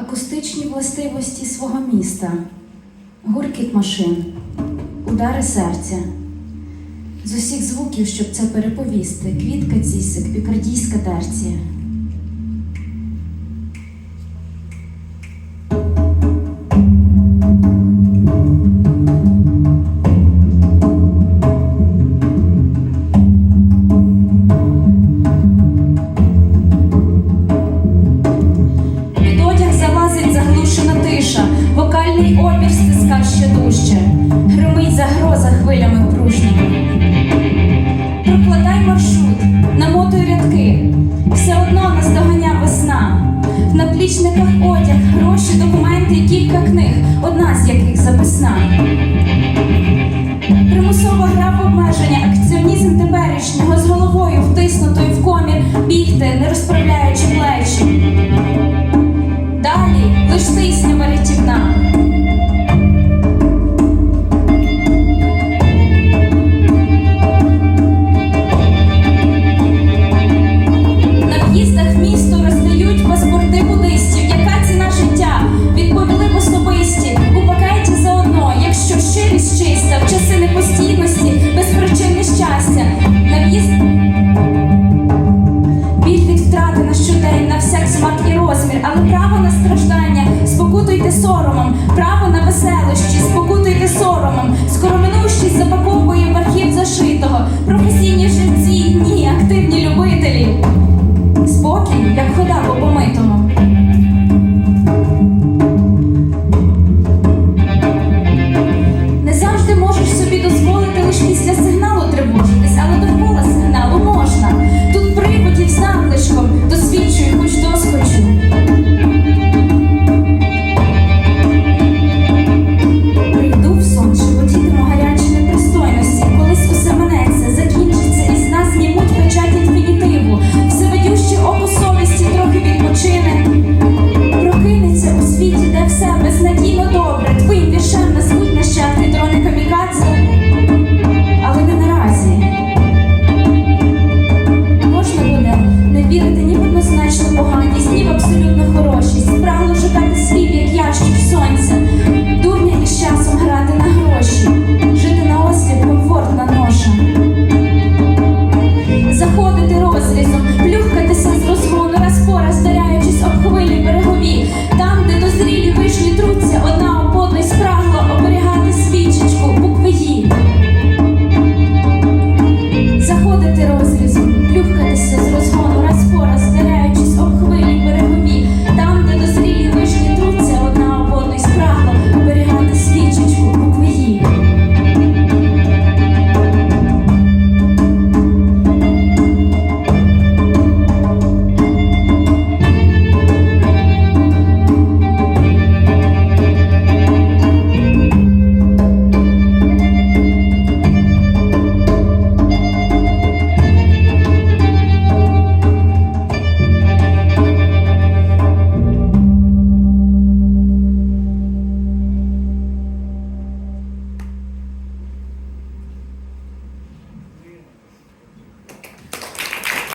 акустичні властивості свого міста, гуркіт машин, удари серця. З усіх звуків, щоб це переповісти, квітка цісик, пікардійська терція. Вокальний опір стиска ще дужче, гримить загроза хвилями пружніми. Прокладай маршрут, намотуй рядки, все одно нас доганя весна. В наплічниках одяг, гроші, документи і кілька книг, одна з яких записна. Примусова гра в обмеження, часи непостійності, без причин нещастя, на в'їзд біль від втрати на щодень, на всяк смак і розмір, але право на страждання, спокутуйте соромом, право на веселощі, спокутуйте соромом, скороминущість запаковує верхів зашитого, професійні життя. все безнадійно добре, твоїм віршем назвуть нащадки дрони камікадзе, але не наразі. Можна буде не вірити ні в поганість, ні абсолютно хорошість. Прагло шукати слів, як ящик в сонці.